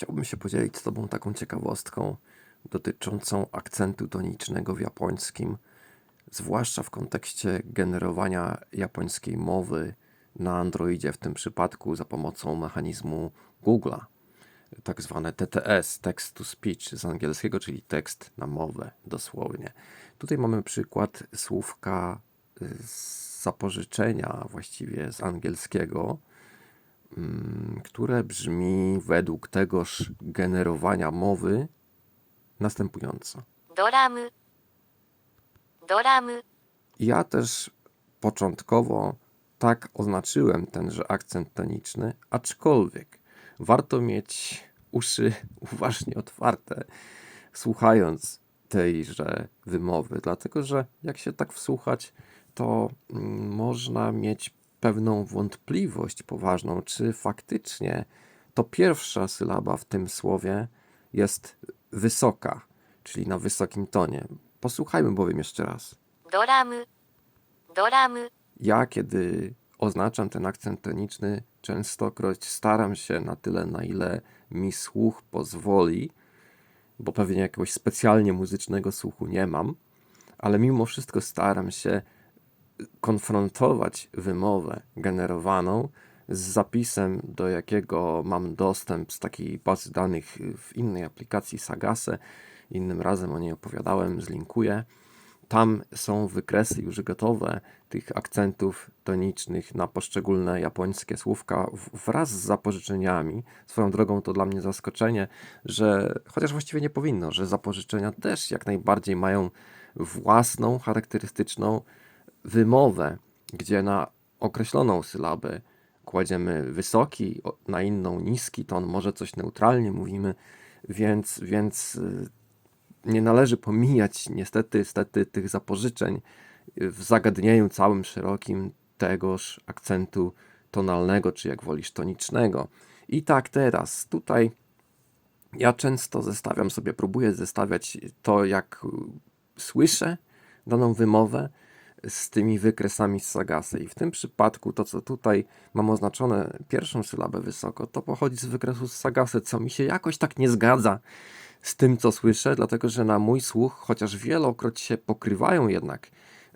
Chciałbym się podzielić z Tobą taką ciekawostką dotyczącą akcentu tonicznego w japońskim, zwłaszcza w kontekście generowania japońskiej mowy na Androidzie, w tym przypadku za pomocą mechanizmu Google'a, tak zwane TTS, text to speech z angielskiego, czyli tekst na mowę dosłownie. Tutaj mamy przykład słówka z zapożyczenia właściwie z angielskiego, Mm, które brzmi według tegoż generowania mowy następująco. Doramy. Doramy. Ja też początkowo tak oznaczyłem tenże akcent toniczny, aczkolwiek warto mieć uszy uważnie otwarte, słuchając tejże wymowy, dlatego że jak się tak wsłuchać, to mm, można mieć pewną wątpliwość poważną, czy faktycznie to pierwsza sylaba w tym słowie jest wysoka, czyli na wysokim tonie. Posłuchajmy bowiem jeszcze raz. Doramy. Doramy. Ja, kiedy oznaczam ten akcent toniczny, częstokroć staram się na tyle, na ile mi słuch pozwoli, bo pewnie jakiegoś specjalnie muzycznego słuchu nie mam, ale mimo wszystko staram się konfrontować wymowę generowaną z zapisem, do jakiego mam dostęp z takiej bazy danych w innej aplikacji Sagase. Innym razem o niej opowiadałem, zlinkuję. Tam są wykresy już gotowe tych akcentów tonicznych na poszczególne japońskie słówka wraz z zapożyczeniami. Swoją drogą to dla mnie zaskoczenie, że chociaż właściwie nie powinno, że zapożyczenia też jak najbardziej mają własną, charakterystyczną wymowę, gdzie na określoną sylabę kładziemy wysoki, na inną niski ton, może coś neutralnie mówimy, więc, więc y, nie należy pomijać niestety, niestety tych zapożyczeń w zagadnieniu całym szerokim tegoż akcentu tonalnego, czy jak wolisz tonicznego. I tak teraz, tutaj ja często zestawiam sobie, próbuję zestawiać to, jak y, słyszę daną wymowę z tymi wykresami z Sagasy. I w tym przypadku to, co tutaj mam oznaczone pierwszą sylabę wysoko, to pochodzi z wykresu z Sagasy, co mi się jakoś tak nie zgadza z tym, co słyszę, dlatego że na mój słuch, chociaż wielokroć się pokrywają jednak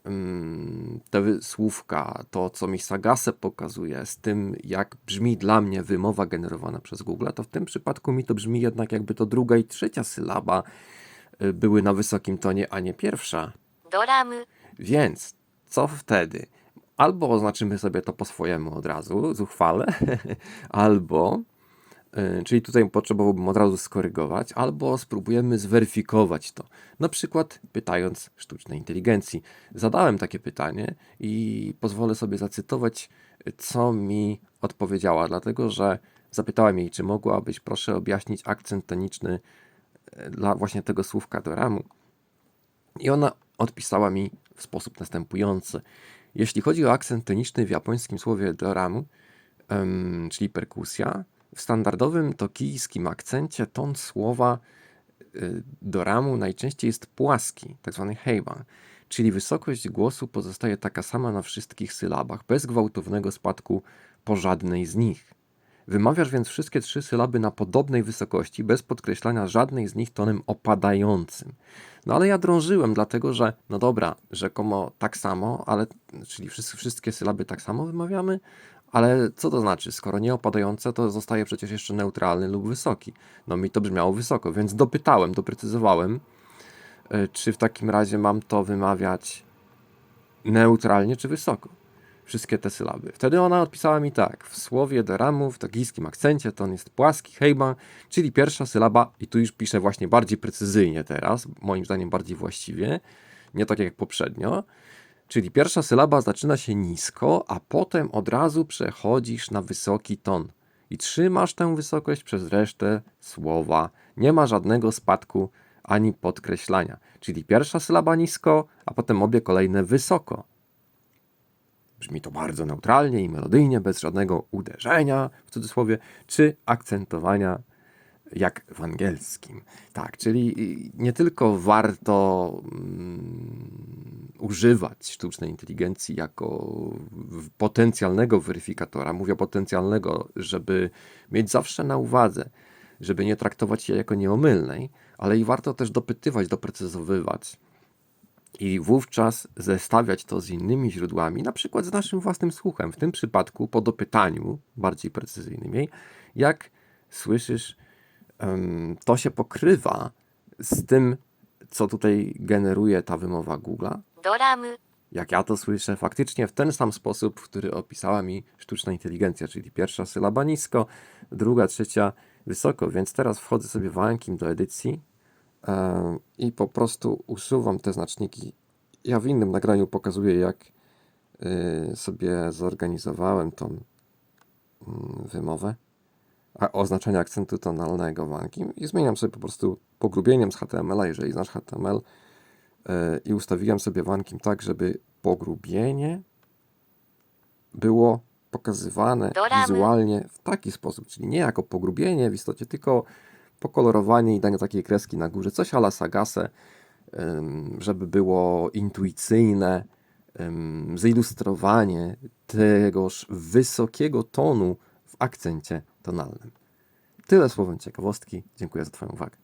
um, te słówka, to co mi Sagasę pokazuje z tym, jak brzmi dla mnie wymowa generowana przez Google, to w tym przypadku mi to brzmi jednak jakby to druga i trzecia sylaba y, były na wysokim tonie, a nie pierwsza. Doramy. Więc co wtedy? Albo oznaczymy sobie to po swojemu od razu, zuchwale, albo, y, czyli tutaj potrzebowałbym od razu skorygować, albo spróbujemy zweryfikować to. Na przykład pytając sztucznej inteligencji. Zadałem takie pytanie i pozwolę sobie zacytować, co mi odpowiedziała, dlatego że zapytałem jej, czy mogłabyś proszę objaśnić akcent toniczny y, dla właśnie tego słówka do ramu. I ona odpisała mi w sposób następujący. Jeśli chodzi o akcent toniczny w japońskim słowie doramu, czyli perkusja, w standardowym tokijskim akcencie ton słowa y, doramu najczęściej jest płaski, tak zwany heiban, czyli wysokość głosu pozostaje taka sama na wszystkich sylabach, bez gwałtownego spadku po żadnej z nich. Wymawiasz więc wszystkie trzy sylaby na podobnej wysokości, bez podkreślania żadnej z nich tonem opadającym. No ale ja drążyłem, dlatego że, no dobra, rzekomo tak samo, ale, czyli wszyscy, wszystkie sylaby tak samo wymawiamy, ale co to znaczy? Skoro nie opadające, to zostaje przecież jeszcze neutralny lub wysoki. No mi to brzmiało wysoko, więc dopytałem, doprecyzowałem, y, czy w takim razie mam to wymawiać neutralnie czy wysoko. Wszystkie te sylaby. Wtedy ona odpisała mi tak. W słowie doramu w tokijskim akcencie to on jest płaski, heiba, czyli pierwsza sylaba, i tu już piszę właśnie bardziej precyzyjnie teraz, moim zdaniem bardziej właściwie, nie tak jak poprzednio. Czyli pierwsza sylaba zaczyna się nisko, a potem od razu przechodzisz na wysoki ton. I trzymasz tę wysokość przez resztę słowa. Nie ma żadnego spadku ani podkreślania. Czyli pierwsza sylaba nisko, a potem obie kolejne wysoko. Brzmi to bardzo neutralnie i melodyjnie, bez żadnego uderzenia, w cudzysłowie, czy akcentowania, jak w angielskim. Tak, czyli y, nie tylko warto mm, używać sztucznej inteligencji jako potencjalnego weryfikatora, mówię potencjalnego, żeby mieć zawsze na uwadze żeby nie traktować jej jako nieomylnej, ale i warto też dopytywać, doprecyzowywać i wówczas zestawiać to z innymi źródłami, na przykład z naszym własnym słuchem. W tym przypadku po dopytaniu, bardziej precyzyjnym jej, jak słyszysz, to się pokrywa z tym, co tutaj generuje ta wymowa Google'a. Jak ja to słyszę, faktycznie w ten sam sposób, który opisała mi sztuczna inteligencja, czyli pierwsza sylaba nisko, druga, trzecia wysoko. Więc teraz wchodzę sobie w do edycji i po prostu usuwam te znaczniki. Ja w innym nagraniu pokazuję, jak y, sobie zorganizowałem tą mm, wymowę, a oznaczenie akcentu tonalnego w Ankim i zmieniam sobie po prostu pogrubieniem z HTML-a, jeżeli znasz HTML, e, i ustawiłem sobie wankiem tak, żeby pogrubienie było pokazywane wizualnie w taki sposób, czyli nie jako pogrubienie w istocie, tylko pokolorowanie i danie takiej kreski na górze, coś ala Sagase, żeby było intuicyjne, zilustrowanie tegoż wysokiego tonu w akcencie tonalnym. Tyle słowem ciekawostki. Dziękuję za Twoją uwagę.